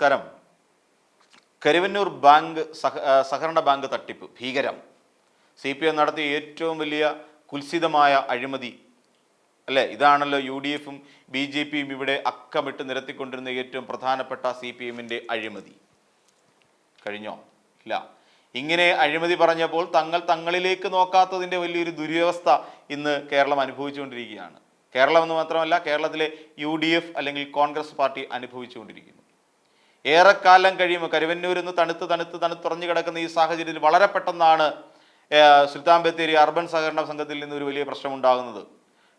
നമസ്കാരം. കരുവന്നൂർ ബാങ്ക് സഹ സഹകരണ ബാങ്ക് തട്ടിപ്പ് ഭീകരം. സി പി എം നടത്തിയ ഏറ്റവും വലിയ കുൽസിതമായ അഴിമതി അല്ലേ? ഇതാണല്ലോ യു ഡി എഫും ബി ജെ പിയും ഇവിടെ അക്കമിട്ട് നിരത്തിക്കൊണ്ടിരുന്ന ഏറ്റവും പ്രധാനപ്പെട്ട സി പി എമ്മിന്റെ അഴിമതി. കഴിഞ്ഞോ? ഇല്ല. ഇങ്ങനെ അഴിമതി പറഞ്ഞപ്പോൾ തങ്ങൾ തങ്ങളിലേക്ക് നോക്കാത്തതിന്റെ വലിയൊരു ദുരവസ്ഥ ഇന്ന് കേരളം അനുഭവിച്ചുകൊണ്ടിരിക്കുകയാണ്. കേരളം എന്ന് മാത്രമല്ല കേരളത്തിലെ യു അല്ലെങ്കിൽ കോൺഗ്രസ് പാർട്ടി അനുഭവിച്ചുകൊണ്ടിരിക്കുന്നു. ഏറെക്കാലം കഴിയുമ്പോൾ കരുവന്നൂരിൽ നിന്ന് തണുത്ത് തണുത്ത് തണുത്തുറഞ്ഞു കിടക്കുന്ന ഈ സാഹചര്യത്തിൽ വളരെ പെട്ടെന്നാണ് സുൽത്താൻ ബത്തേരി അർബൻ സഹകരണ സംഘത്തിൽ നിന്ന് ഒരു വലിയ പ്രശ്നം പ്രശ്നമുണ്ടാകുന്നത്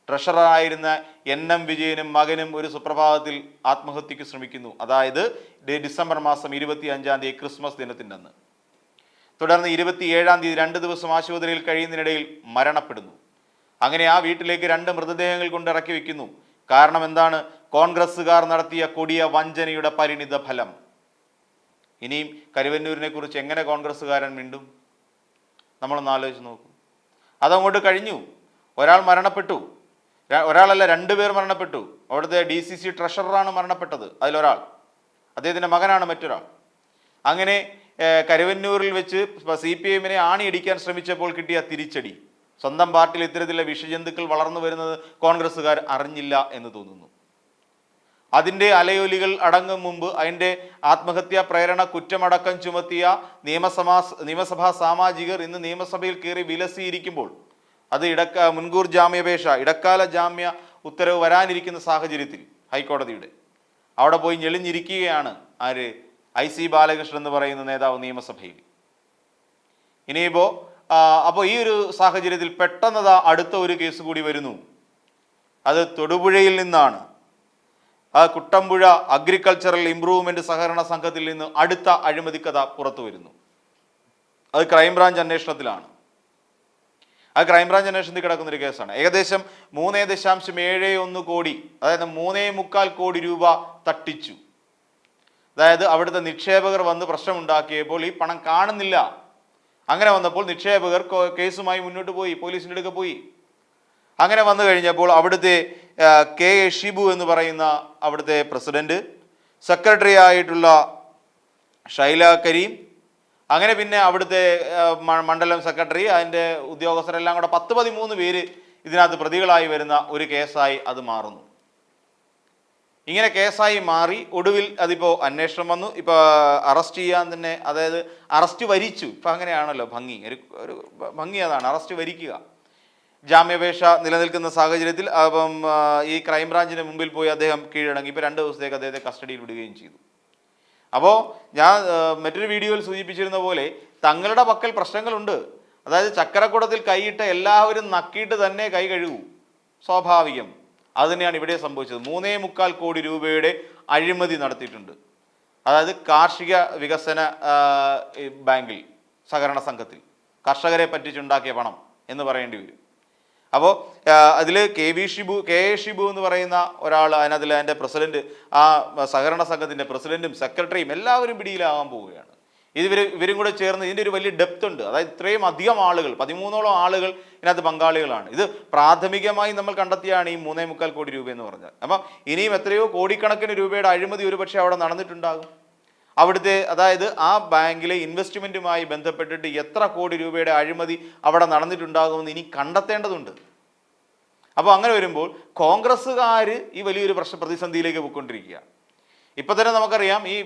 ട്രഷററായിരുന്ന എൻ എം വിജയനും മകനും ഒരു സുപ്രഭാതത്തിൽ ആത്മഹത്യക്ക് ശ്രമിക്കുന്നു. അതായത് ഡിസംബർ മാസം ഇരുപത്തി അഞ്ചാം തീയതി ക്രിസ്മസ് ദിനത്തിന്റെ അന്ന് തുടർന്ന് ഇരുപത്തിയേഴാം തീയതി രണ്ട് ദിവസം ആശുപത്രിയിൽ കഴിയുന്നതിനിടയിൽ മരണപ്പെടുന്നു. അങ്ങനെ ആ വീട്ടിലേക്ക് രണ്ട് മൃതദേഹങ്ങൾ കൊണ്ട് ഇറക്കി വെക്കുന്നു. കാരണം എന്താണ്? കോൺഗ്രസ്സുകാർ നടത്തിയ കൊടിയ വഞ്ചനയുടെ പരിണിത ഫലം. ഇനിയും കരുവന്നൂരിനെ കുറിച്ച് എങ്ങനെ കോൺഗ്രസ്സുകാരൻ മിണ്ടും? നമ്മളൊന്ന് ആലോചിച്ച് നോക്കും. അതങ്ങോട്ട് കഴിഞ്ഞു. ഒരാൾ മരണപ്പെട്ടു. ഒരാളല്ല രണ്ടുപേർ മരണപ്പെട്ടു. അവിടുത്തെ ഡി സി സി ട്രഷററാണ് മരണപ്പെട്ടത്. അതിലൊരാൾ. അദ്ദേഹത്തിന്റെ മകനാണ് മറ്റൊരാൾ. അങ്ങനെ കരുവന്നൂരിൽ വെച്ച് സി പി എമ്മിനെ ആണിയടിക്കാൻ ശ്രമിച്ചപ്പോൾ കിട്ടിയ തിരിച്ചടി. സ്വന്തം പാർട്ടിയിൽ ഇത്തരത്തിലുള്ള വിഷജന്തുക്കൾ വളർന്നു വരുന്നത് കോൺഗ്രസ്സുകാർ അറിഞ്ഞില്ല എന്ന് തോന്നുന്നു. അതിന്റെ അലയൊലികൾ അടങ്ങും മുമ്പ് അതിന്റെ ആത്മഹത്യാ പ്രേരണ കുറ്റമടക്കം ചുമത്തിയ നിയമസഭാ നിയമസഭാ സാമാജികർ ഇന്ന് നിയമസഭയിൽ കയറി വിലസിയിരിക്കുമ്പോൾ അത് ഇടക്ക മുൻകൂർ ജാമ്യാപേക്ഷ ഇടക്കാല ജാമ്യ ഉത്തരവ് വരാനിരിക്കുന്ന സാഹചര്യത്തിൽ ഹൈക്കോടതിയുടെ. അവിടെ പോയി ഞെളിഞ്ഞിരിക്കുകയാണ് ആര്? ഐ സി ബാലകൃഷ്ണൻ എന്ന് പറയുന്ന നേതാവ് നിയമസഭയിൽ. ഇനിയിപ്പോൾ അപ്പോൾ ഈ ഒരു സാഹചര്യത്തിൽ പെട്ടെന്നതാ അടുത്ത ഒരു കേസ് കൂടി വരുന്നു. അത് തൊടുപുഴയിൽ നിന്നാണ്. കുട്ടമ്പുഴ അഗ്രികൾച്ചറൽ ഇംപ്രൂവ്മെന്റ് സഹകരണ സംഘത്തിൽ നിന്ന് അടുത്ത അഴിമതി കഥ പുറത്തു വരുന്നു. അത് ക്രൈംബ്രാഞ്ച് അന്വേഷണത്തിലാണ്. അത് ക്രൈംബ്രാഞ്ച് അന്വേഷണത്തിൽ കിടക്കുന്ന ഒരു കേസാണ്. ഏകദേശം മൂന്നേ ദശാംശം ഏഴ് ഒന്ന് കോടി അതായത് മൂന്നേ മുക്കാൽ കോടി രൂപ തട്ടിച്ചു. അതായത് അവിടുത്തെ നിക്ഷേപകർ വന്ന് പ്രശ്നമുണ്ടാക്കിയപ്പോൾ ഈ പണം കാണുന്നില്ല. അങ്ങനെ വന്നപ്പോൾ നിക്ഷേപകർ കേസുമായി മുന്നോട്ട് പോയി പോലീസിന്റെ അടുക്ക പോയി. അങ്ങനെ വന്നു കഴിഞ്ഞപ്പോൾ അവിടുത്തെ കെ എ ഷിബു എന്ന് പറയുന്ന അവിടുത്തെ പ്രസിഡന്റ് സെക്രട്ടറി ആയിട്ടുള്ള ഷൈല കരീം അങ്ങനെ പിന്നെ അവിടുത്തെ മണ്ഡലം സെക്രട്ടറി അതിന്റെ ഉദ്യോഗസ്ഥരെല്ലാം കൂടെ പത്ത് പതിമൂന്ന് പേര് ഇതിനകത്ത് പ്രതികളായി വരുന്ന ഒരു കേസായി അത് മാറുന്നു. ഇങ്ങനെ കേസായി മാറി ഒടുവിൽ അതിപ്പോൾ അന്വേഷണം വന്നു. ഇപ്പോൾ അറസ്റ്റ് ചെയ്യാൻ തന്നെ അതായത് അറസ്റ്റ് വരിച്ചു. ഇപ്പം അങ്ങനെയാണല്ലോ ഭംഗി. ഒരു ഒരു ഭംഗി അതാണ്. അറസ്റ്റ് വരിക്കുക. ജാമ്യാപേക്ഷ നിലനിൽക്കുന്ന സാഹചര്യത്തിൽ അപ്പം ഈ ക്രൈംബ്രാഞ്ചിന് മുമ്പിൽ പോയി അദ്ദേഹം കീഴടങ്ങി. ഇപ്പോൾ രണ്ട് ദിവസത്തേക്ക് അദ്ദേഹത്തെ കസ്റ്റഡിയിൽ വിടുകയും ചെയ്തു. അപ്പോൾ ഞാൻ മറ്റൊരു വീഡിയോയിൽ സൂചിപ്പിച്ചിരുന്ന പോലെ തങ്ങളുടെ പക്കൽ പ്രശ്നങ്ങളുണ്ട്. അതായത് ചക്കരക്കുടത്തിൽ കൈയിട്ട എല്ലാവരും നക്കിയിട്ട് തന്നെ കൈ കഴുകൂ. സ്വാഭാവികം. അത് തന്നെയാണ് ഇവിടെ സംഭവിച്ചത്. മൂന്നേ മുക്കാൽ കോടി രൂപയുടെ അഴിമതി നടത്തിയിട്ടുണ്ട്. അതായത് കാർഷിക വികസന ബാങ്കിൽ സഹകരണ സംഘത്തിൽ. കർഷകരെ പറ്റിച്ചുണ്ടാക്കിയ പണം എന്ന് പറയേണ്ടി വരും. അപ്പോൾ അതിൽ K V Shibu K A Shibu എന്ന് പറയുന്ന ഒരാൾ അതിനകത്തിൽ അതിന്റെ പ്രസിഡന്റ് ആ സഹകരണ സംഘത്തിന്റെ പ്രസിഡന്റും സെക്രട്ടറിയും എല്ലാവരും പിടിയിലാകാൻ പോവുകയാണ്. ഇവർ ഇവരും കൂടെ ചേർന്ന് ഇതിന്റെ ഒരു വലിയ ഡെപ്ത് ഉണ്ട്. അതായത് ഇത്രയും അധികം ആളുകൾ പതിമൂന്നോളം ആളുകൾ ഇതിനകത്ത് പങ്കാളികളാണ്. ഇത് പ്രാഥമികമായി നമ്മൾ കണ്ടെത്തിയാണ് ഈ മൂന്നേ മുക്കാൽ കോടി രൂപ എന്ന് പറഞ്ഞാൽ. അപ്പം ഇനിയും എത്രയോ കോടിക്കണക്കിന് രൂപയുടെ അഴിമതി ഒരുപക്ഷെ അവിടെ നടന്നിട്ടുണ്ടാകും. അവിടുത്തെ അതായത് ആ ബാങ്കിലെ ഇൻവെസ്റ്റ്മെന്റുമായി ബന്ധപ്പെട്ടിട്ട് എത്ര കോടി രൂപയുടെ അഴിമതി അവിടെ നടന്നിട്ടുണ്ടാകുമെന്ന് ഇനി കണ്ടെത്തേണ്ടതുണ്ട്. അപ്പോൾ അങ്ങനെ വരുമ്പോൾ കോൺഗ്രസ്സുകാർ ഈ വലിയൊരു പ്രശ്ന പ്രതിസന്ധിയിലേക്ക് പോയിക്കൊണ്ടിരിക്കുക. ഇപ്പം തന്നെ നമുക്കറിയാം ഈ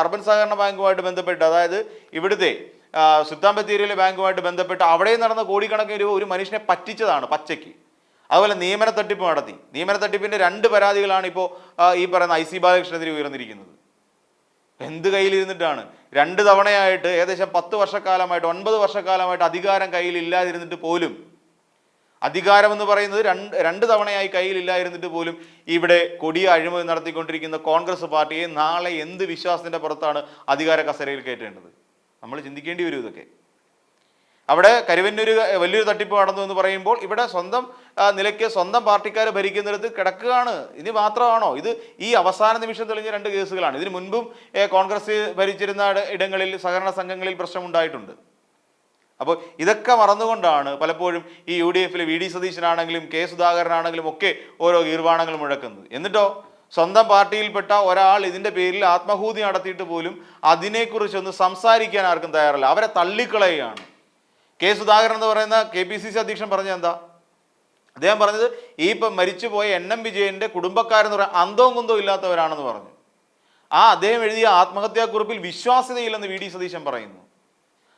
അർബൻ സഹകരണ ബാങ്കുമായിട്ട് ബന്ധപ്പെട്ട് അതായത് ഇവിടുത്തെ സുൽത്താൻ ബത്തേരിയിലെ ബാങ്കുമായിട്ട് ബന്ധപ്പെട്ട് അവിടെ നടന്ന കോടിക്കണക്കിന് രൂപ ഒരു മനുഷ്യനെ പറ്റിച്ചതാണ് പച്ചയ്ക്ക്. അതുപോലെ നിയമന തട്ടിപ്പ് നടത്തി. നിയമന തട്ടിപ്പിന്റെ രണ്ട് പരാതികളാണ് ഇപ്പോൾ ഈ പറയുന്ന ഐ സി ബാലകൃഷ്ണനെതിരെ ഉയർന്നിരിക്കുന്നത്. എന്ത് കയ്യിലിരുന്നിട്ടാണ്? രണ്ട് തവണയായിട്ട് ഏകദേശം പത്ത് വർഷക്കാലമായിട്ട് ഒൻപത് വർഷക്കാലമായിട്ട് അധികാരം കയ്യിലില്ലാതിരുന്നിട്ട് പോലും അധികാരം എന്ന് പറയുന്നത് രണ്ട് രണ്ട് തവണയായി കയ്യിലില്ലായിരുന്നിട്ട് പോലും ഇവിടെ കൊടിയ അഴിമതി നടത്തിക്കൊണ്ടിരിക്കുന്ന കോൺഗ്രസ് പാർട്ടിയെ നാളെ എന്ത് വിശ്വാസത്തിന്റെ പുറത്താണ് അധികാര കസേരയിൽ കയറ്റേണ്ടത്? നമ്മൾ ചിന്തിക്കേണ്ടി വരും ഇതൊക്കെ. അവിടെ കരുവന്നൂര് വലിയൊരു തട്ടിപ്പ് നടന്നു എന്ന് പറയുമ്പോൾ ഇവിടെ സ്വന്തം നിലയ്ക്ക് സ്വന്തം പാർട്ടിക്കാർ ഭരിക്കുന്നിടത്ത് കിടക്കുകയാണ്. ഇനി മാത്രമാണോ? ഇത് ഈ അവസാന നിമിഷം തെളിഞ്ഞ രണ്ട് കേസുകളാണ്. ഇതിനു മുൻപും കോൺഗ്രസ് ഭരിച്ചിരുന്ന ഇടങ്ങളിൽ സഹകരണ സംഘങ്ങളിൽ പ്രശ്നമുണ്ടായിട്ടുണ്ട് അപ്പോൾ ഇതൊക്കെ മറന്നുകൊണ്ടാണ് പലപ്പോഴും ഈ യു ഡി എഫിലെ വി ഡി സതീശനാണെങ്കിലും കെ സുധാകരനാണെങ്കിലും ഒക്കെ ഓരോ ഗീർവാണങ്ങൾ മുഴക്കുന്നത്. എന്നിട്ടോ? സ്വന്തം പാർട്ടിയിൽപ്പെട്ട ഒരാൾ ഇതിന്റെ പേരിൽ ആത്മഹൂതി നടത്തിയിട്ട് പോലും അതിനെക്കുറിച്ചൊന്ന് സംസാരിക്കാൻ ആർക്കും തയ്യാറല്ല. അവരെ തള്ളിക്കളയുകയാണ്. കെ സുധാകരൻ എന്ന് പറയുന്ന കെ പി സി സി അധ്യക്ഷൻ പറഞ്ഞത് എന്താ? അദ്ദേഹം പറഞ്ഞത് ഈ ഇപ്പം മരിച്ചുപോയ എൻ എം വിജയന്റെ കുടുംബക്കാരെന്ന് പറയാൻ അന്തവും കുന്തവും ഇല്ലാത്തവരാണെന്ന് പറഞ്ഞു. ആ അദ്ദേഹം എഴുതിയ ആത്മഹത്യാക്കുറിപ്പിൽ വിശ്വാസ്യതയില്ലെന്ന് വി ഡി സതീശൻ പറയുന്നു.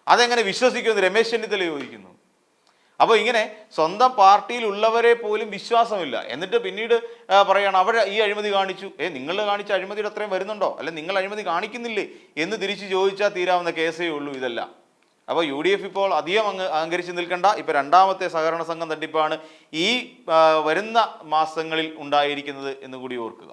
അതെങ്ങനെ വിശ്വസിക്കുമെന്ന് രമേശ് ചെന്നിത്തല ചോദിക്കുന്നു. അപ്പോൾ ഇങ്ങനെ സ്വന്തം പാർട്ടിയിലുള്ളവരെ പോലും വിശ്വാസമില്ല. എന്നിട്ട് പിന്നീട് പറയുകയാണ് അവർ ഈ അഴിമതി കാണിച്ചു. ഏ നിങ്ങൾ കാണിച്ച അഴിമതിയുടെ അത്രയും വരുന്നുണ്ടോ? അല്ലെ നിങ്ങൾ അഴിമതി കാണിക്കുന്നില്ലേ? എന്ന് തിരിച്ച് ചോദിച്ചാൽ തീരാവുന്ന കേസേ ഉള്ളൂ ഇതല്ല. അപ്പോൾ യു ഡി എഫ് ഇപ്പോൾ അധികം അങ്ങ് അഹങ്കരിച്ച് നിൽക്കണ്ട. ഇപ്പോൾ രണ്ടാമത്തെ സഹകരണ സംഘം തട്ടിപ്പാണ് ഈ വരുന്ന മാസങ്ങളിൽ ഉണ്ടായിരിക്കുന്നത് എന്ന് കൂടി ഓർക്കുക.